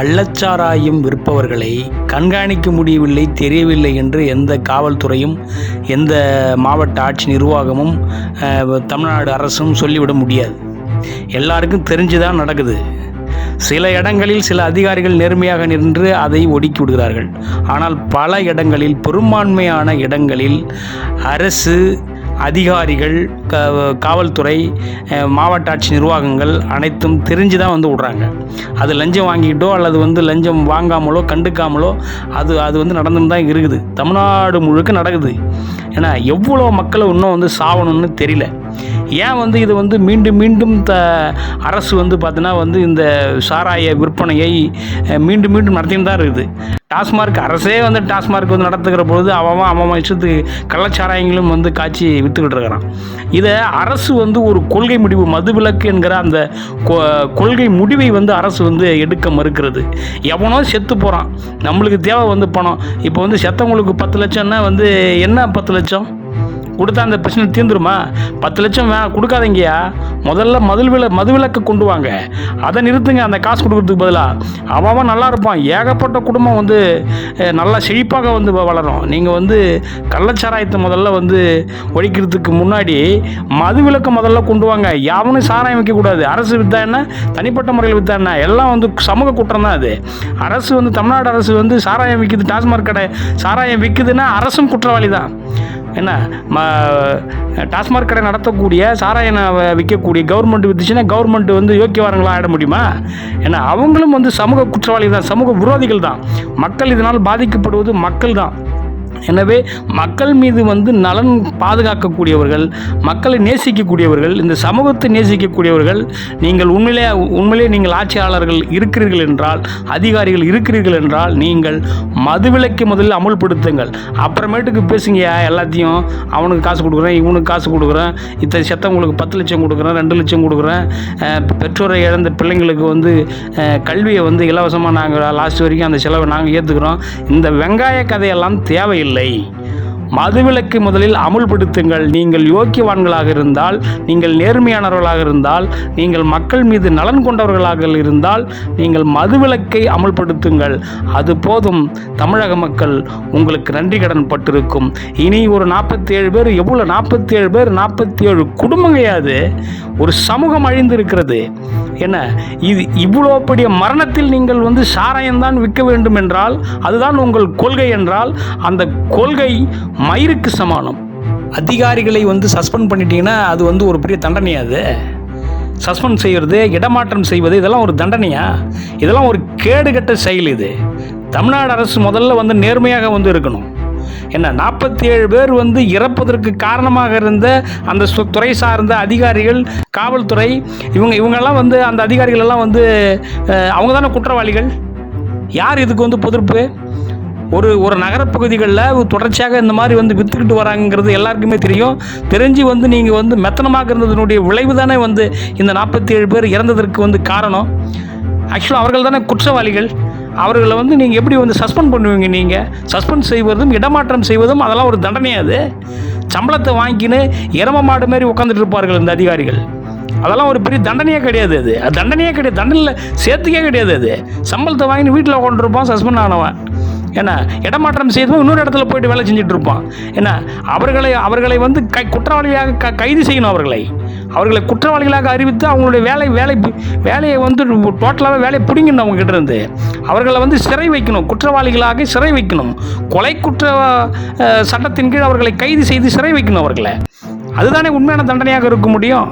கள்ளச்சாராயம் விற்பவர்களை கண்காணிக்க முடியவில்லை தெரியவில்லை என்று எந்த காவல்துறையும் எந்த மாவட்ட ஆட்சி நிர்வாகமும் தமிழ்நாடு அரசும் சொல்லிவிட முடியாது. எல்லாருக்கும் தெரிஞ்சுதான் நடக்குது. சில இடங்களில் சில அதிகாரிகள் நேர்மையாக நின்று அதை ஒடுக்கி விடுகிறார்கள். ஆனால் பல இடங்களில் பெரும்பான்மையான இடங்களில் அரசு அதிகாரிகள் காவல்துறை மாவட்ட ஆட்சி நிர்வாகங்கள் அனைத்தும் தெரிஞ்சு தான் வந்து விடுறாங்க. அது லஞ்சம் வாங்கிக்கிட்டோ அல்லது வந்து லஞ்சம் வாங்காமலோ கண்டுக்காமலோ அது அது வந்து நடந்துன்னு தான் இருக்குது. தமிழ்நாடு முழுக்க நடக்குது. ஏன்னா எவ்வளோ மக்களை இன்னும் வந்து சாவணும்னு தெரியல. ஏன் வந்து இது வந்து மீண்டும் மீண்டும் த அரசு வந்து பார்த்தீங்கன்னா வந்து இந்த சாராய விற்பனையை மீண்டும் மீண்டும் நடத்தின்னு தான் இருக்குது. டாஸ்மார்க் அரசே வந்து டாஸ்மார்க் வந்து நடத்துகிற பொழுது அவன் அவன் இஷ்டத்துக்கு கள்ளச்சாராயங்களும் வந்து காய்ச்சி விற்றுக்கிட்டு இருக்கிறான். இதை அரசு வந்து ஒரு கொள்கை முடிவு மதுவிலக்கு என்கிற அந்த கொ- கொள்கை முடிவை வந்து அரசு வந்து எடுக்க மறுக்கிறது. எவனோ செத்து போகிறான் நம்மளுக்கு தேவை வந்து பணம். இப்போ வந்து செத்தவங்களுக்கு பத்து லட்சம்னா வந்து என்ன பத்து லட்சம்? கொடுத்தா அந்த பிரச்சனை தீர்ந்துருமா? பத்து லட்சம் வே கொடுக்காதீங்கயா முதல்ல மதுவில மதுவிலக்கு கொண்டு வாங்க. அதை நிறுத்துங்க அந்த காசு கொடுக்கறதுக்கு பதிலாக அவன் நல்லா இருப்பான். ஏகப்பட்ட குடும்பம் வந்து நல்லா செழிப்பாக வந்து வ- வளரும். நீங்கள் வந்து கள்ளச்சாராயத்தை முதல்ல வந்து ஒழிக்கிறதுக்கு முன்னாடி மது விலக்கு முதல்ல கொண்டு வாங்க. யாவனும் சாராயம் வைக்கக்கூடாது அரசு வித்தா என்ன? தனிப்பட்ட முறையில் வித்தா என்ன? எல்லாம் வந்து சமூக குற்றம் தான் அது. அரசு வந்து தமிழ்நாடு அரசு வந்து சாராயம் விற்குது டாஸ்மாக் கடை சாராயம் விற்குதுன்னா அரசும் குற்றவாளி தான். என்ன? டாஸ்மாக் கடை நடத்தக்கூடிய சாராயனை விற்கக்கூடிய கவர்மெண்ட் விற்றுச்சுன்னா கவர்மெண்ட் வந்து யோக்கியவாரங்களாக ஆட முடியுமா? ஏன்னா அவங்களும் வந்து சமூக குற்றவாளி தான் சமூக விரோதிகள் தான். மக்கள் இதனால் பாதிக்கப்படுவது மக்கள் தான். எனவே மக்கள் மீது வந்து நலன் பாதுகாக்கக்கூடியவர்கள் மக்களை நேசிக்கக்கூடியவர்கள் இந்த சமூகத்தை நேசிக்கக்கூடியவர்கள் நீங்கள் உண்மையிலே உண்மையிலே நீங்கள் ஆட்சியாளர்கள் இருக்கிறீர்கள் என்றால் அதிகாரிகள் இருக்கிறீர்கள் என்றால் நீங்கள் மதுவிலக்கு முதலில் அமுல்படுத்துங்கள். அப்புறமேட்டுக்கு பேசுங்க எல்லாத்தையும் அவனுக்கு காசு கொடுக்குறேன் இவனுக்கு காசு கொடுக்குறேன் இத்தனை செத்தவங்களுக்கு பத்து லட்சம் கொடுக்குறேன் ரெண்டு லட்சம் கொடுக்குறேன். பெற்றோரை இழந்த பிள்ளைங்களுக்கு வந்து கல்வியை வந்து இலவசமாக நாங்கள் லாஸ்ட் வரைக்கும் அந்த செலவை நாங்கள் ஏற்றுக்கிறோம் இந்த வெங்காய கதையெல்லாம் தேவை தேவையில்லை மதுவிலக்கு முதலில் அமுல்படுத்துங்கள். நீங்கள் யோக்கியவான்களாக இருந்தால் நீங்கள் நேர்மையானவர்களாக இருந்தால் நீங்கள் மக்கள் மீது நலன் கொண்டவர்களாக இருந்தால் நீங்கள் மதுவிலக்கை அமுல்படுத்துங்கள். அது போதும் தமிழக மக்கள் உங்களுக்கு நன்றி கடன் பட்டிருக்கும். இனி ஒரு நாற்பத்தி ஏழு பேர் எவ்வளோ நாற்பத்தி ஏழு பேர் நாற்பத்தி ஏழு குடும்பங்கையாது ஒரு சமூகம் அழிந்து இருக்கிறது என்ன? இது இவ்வளோ பெரிய மரணத்தில் நீங்கள் வந்து சாராயம்தான் விற்க வேண்டும் என்றால் அதுதான் உங்கள் கொள்கை என்றால் அந்த கொள்கை மயிருக்கு சமானம். அதிகாரிகளை வந்து சஸ்பெண்ட் பண்ணிட்டீங்கன்னா அது வந்து ஒரு பெரிய தண்டனையா அது? சஸ்பெண்ட் செய்கிறது இடமாற்றம் செய்வது இதெல்லாம் ஒரு தண்டனையா? இதெல்லாம் ஒரு கேடுகட்ட செயல் இது. தமிழ்நாடு அரசு முதல்ல வந்து நேர்மையாக வந்து இருக்கணும். என்ன நாற்பத்தி ஏழு பேர் வந்து இறப்பதற்கு காரணமாக இருந்த அந்த சு- துறை சார்ந்த அதிகாரிகள் காவல்துறை இவங்க இவங்கெல்லாம் வந்து அந்த அதிகாரிகள் எல்லாம் வந்து அவங்க தானே குற்றவாளிகள்? யார் இதுக்கு வந்து பொறுப்பு ஒரு ஒரு நகரப்பகுதிகளில் தொடர்ச்சியாக இந்த மாதிரி வந்து வித்துக்கிட்டு வராங்கிறது எல்லாருக்குமே தெரியும். தெரிஞ்சு வந்து நீங்கள் வந்து மெத்தனமாக இருந்ததுனுடைய விளைவு தானே வந்து இந்த நாற்பத்தி ஏழு பேர் இறந்ததற்கு வந்து காரணம். ஆக்சுவலாக அவர்கள் தானே குற்றவாளிகள். அவர்களை வந்து நீங்கள் எப்படி வந்து சஸ்பெண்ட் பண்ணுவீங்க நீங்கள் சஸ்பெண்ட் செய்வதும் இடமாற்றம் செய்வதும் அதெல்லாம் ஒரு தண்டனை அது? சம்பளத்தை வாங்கிக்கின்னு இரம மாடு மாதிரி உட்காந்துட்டு இருப்பார்கள் இந்த அதிகாரிகள். அதெல்லாம் ஒரு பெரிய தண்டனையே கிடையாது அது. அது தண்டனையே கிடையாது. தண்டனையில் சேர்த்துக்கே கிடையாது அது. சம்பளத்தை வாங்கி வீட்டில் உட்காந்துருப்பான் சஸ்பெண்ட் ஆனவன். ஏன்னா இடமாற்றம் செய்தவன் இன்னொரு இடத்துல போயிட்டு வேலை செஞ்சுட்டு இருப்பான். என்ன அவர்களை அவர்களை வந்து கை குற்றவாளியாக க கைது செய்யணும் அவர்களை. அவர்களை குற்றவாளிகளாக அறிவித்து அவங்களுடைய வேலை வேலை வேலையை வந்து டோட்டலாகவே வேலையை பிடிங்கணும் அவங்ககிட்ட இருந்து அவர்களை வந்து சிறை வைக்கணும் குற்றவாளிகளாக சிறை வைக்கணும். கொலை குற்ற சட்டத்தின் கீழ் அவர்களை கைது செய்து சிறை வைக்கணும் அவர்களை. அதுதானே உண்மையான தண்டனையாக இருக்க முடியும்?